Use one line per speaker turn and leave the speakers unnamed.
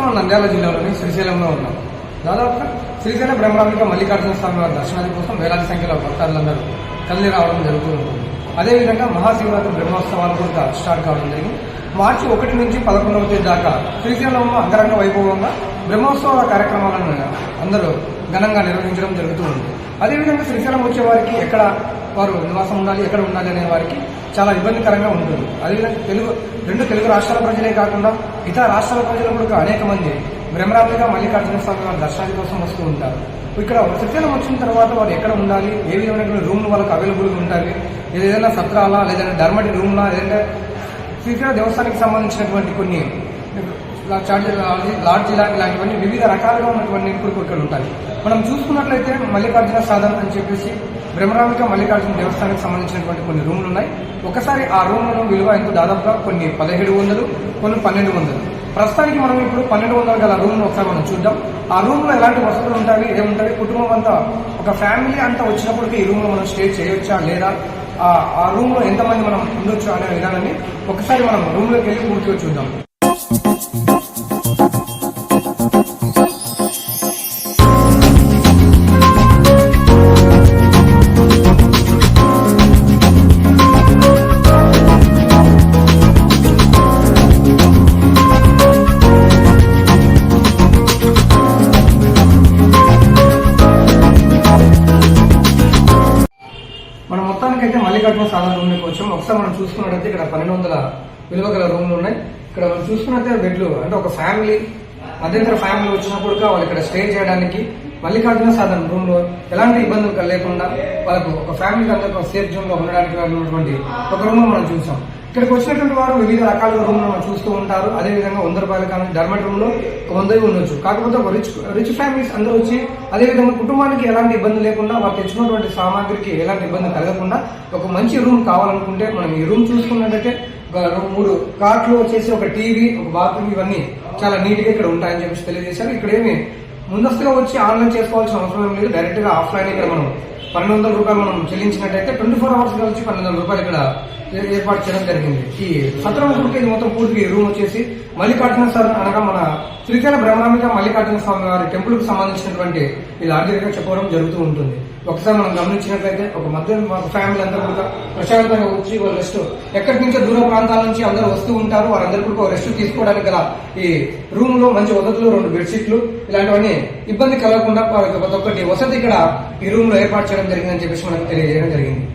ప్రస్తుతం నంద్యాల జిల్లాలోని శ్రీశైలంలో ఉన్నాం. దాదాపుగా శ్రీశైలం బ్రహ్మరాంబిక మల్లికార్జున స్వామి వారి దర్శనాది కోసం వేలాది సంఖ్యలో భక్తాలందరూ తల్లి రావడం జరుగుతూ ఉంటుంది. అదేవిధంగా మహాశివరాత్రి బ్రహ్మోత్సవాలు కూడా స్టార్ట్ కావడం జరిగింది. మార్చి ఒకటి నుంచి పదకొండవ తేదీ దాకా శ్రీశైలంలో అంగరంగ వైభవంగా బ్రహ్మోత్సవాల కార్యక్రమాలను అందరూ ఘనంగా నిర్వహించడం జరుగుతూ ఉంటుంది. అదేవిధంగా శ్రీశైలం వచ్చే వారికి ఎక్కడ వారు నివాసం ఉండాలి ఎక్కడ ఉండాలి అనే వారికి చాలా ఇబ్బందికరంగా ఉంటుంది. అదేవిధంగా తెలుగు రెండు తెలుగు రాష్ట్రాల ప్రజలే కాకుండా ఇతర రాష్ట్రాల ప్రజలు కూడా అనేక మంది బ్రహ్మరాత్రిగా మల్లికార్జున స్వామి వారి దర్శనాల కోసం వస్తూ ఉంటారు. ఇక్కడ శ్రీశైలం వచ్చిన తర్వాత వారు ఎక్కడ ఉండాలి ఏ విధమైన రూమ్లు వాళ్ళకి అవైలబుల్గా ఉండాలి ఏదైనా సత్రాలా లేదంటే ధర్మటి రూమ్లా లేదంటే శ్రీశైల దేవస్థానానికి సంబంధించినటువంటి కొన్ని చార్జీ లాడ్జీ లాంటి లాంటివన్నీ వివిధ రకాలుగా ఉన్నటువంటి ఇప్పుడు ఉంటాయి. మనం చూసుకున్నట్లయితే మల్లికార్జున సాధన అని చెప్పేసి బ్రహ్మరామిక మల్లికార్జున దేవస్థానానికి సంబంధించినటువంటి కొన్ని రూమ్లు ఉన్నాయి. ఒకసారి ఆ రూములను విలువ ఎంత? దాదాపుగా కొన్ని పదిహేడు వందలు కొన్ని పన్నెండు వందలు. ప్రస్తుతానికి మనం ఇప్పుడు పన్నెండు వందల గల రూమ్ ఒకసారి మనం చూద్దాం. ఆ రూమ్లో ఎలాంటి వసతులు ఉంటాయి? ఏముంటాయి? కుటుంబం అంతా ఒక ఫ్యామిలీ అంతా వచ్చినప్పటికీ ఈ రూమ్లో మనం స్టే చేయొచ్చా లేదా? ఆ- రూమ్లో ఎంతమంది మనం ఉండొచ్చు అనే విధానాన్ని ఒకసారి మనం రూమ్లోకి వెళ్ళి పూర్తిగా చూద్దాం. మనం మొత్తానికి అయితే సాధారణ రూమ్లోకి వచ్చాం. ఒకసారి మనం చూసుకున్నట్టయితే ఇక్కడ పన్నెండు వందల విలువ గల రూమ్లు ఉన్నాయి. ఇక్కడ మనం చూసుకున్నట్లయితే బెడ్లు. అంటే ఒక ఫ్యామిలీ మధ్యంతర ఫ్యామిలీ వచ్చినప్పుడు వాళ్ళు ఇక్కడ స్టే చేయడానికి. మల్లికార్జున సాధారణ రూమ్లో ఎలాంటి ఇబ్బందులు లేకుండా వాళ్ళకు ఒక ఫ్యామిలీ అందరూ సేఫ్ జోన్లో ఉండడానికి ఉన్నటువంటి ఒక రూమ్ మనం చూసాం. ఇక్కడికి వచ్చినటువంటి వారు వివిధ రకాల రూమ్ మనం చూస్తూ ఉంటారు. అదే విధంగా వంద రూపాయలు కానీ డర్మట్ రూమ్లో ఒక వంద ఉండొచ్చు. కాకపోతే ఒక రిచ్ రిచ్ ఫ్యామిలీస్ అందరూ వచ్చి అదే విధంగా కుటుంబానికి ఎలాంటి ఇబ్బంది లేకుండా వారు తెచ్చినటువంటి సామాగ్రికి ఎలాంటి ఇబ్బంది కలగకుండా ఒక మంచి రూమ్ కావాలనుకుంటే మనం ఈ రూమ్ చూసుకున్నట్టయితే మూడు కార్ట్లు వచ్చేసి ఒక టీవీ ఒక బాత్రూమ్ ఇవన్నీ చాలా నీట్గా ఇక్కడ ఉంటాయని చెప్పేసి తెలియజేశారు. ఇక్కడ ఏమి ముందస్తుగా వచ్చి ఆన్లైన్ చేసుకోవాల్సిన అవసరం ఏం లేదు. డైరెక్ట్గా ఆఫ్లైన్ ఇక్కడ మనం పన్నెండు వందల రూపాయలు మనం చెల్లించినట్టయితే ట్వంటీ ఫోర్ అవర్స్ కలిసి పన్నెండు వందల రూపాయలు ఇక్కడ ఏర్పాటు చేయడం జరిగింది. ఈ సత్రం గుడికి ఇది మొత్తం పూర్తిగా రూమ్ వచ్చేసి మల్లికార్జున సార్ అనగా మన శ్రీశైల బ్రహ్మరామిక మల్లికార్జున స్వామి వారి టెంపుల్కు సంబంధించినటువంటి ఇది లాడ్జీగా చెప్పడం జరుగుతూ ఉంటుంది. ఒకసారి మనం గమనించినట్లయితే ఒక మధ్య ఫ్యామిలీ అందరూ కూడా ప్రశాంతంగా వచ్చి వాళ్ళు రెస్ట్ ఎక్కడి నుంచో దూర ప్రాంతాల నుంచి అందరూ వస్తూ ఉంటారు. వారందరూ కూడా రెస్ట్ తీసుకోవడానికి గల ఈ రూమ్లో మంచి వసతులు రెండు బెడ్షీట్లు ఇలాంటివన్నీ ఇబ్బంది కలగకుండా వారికి ప్రతి ఒక్కటి వసతి ఇక్కడ ఈ రూమ్లో ఏర్పాటు చేయడం జరిగిందని చెప్పేసి మనకు తెలియజేయడం జరిగింది.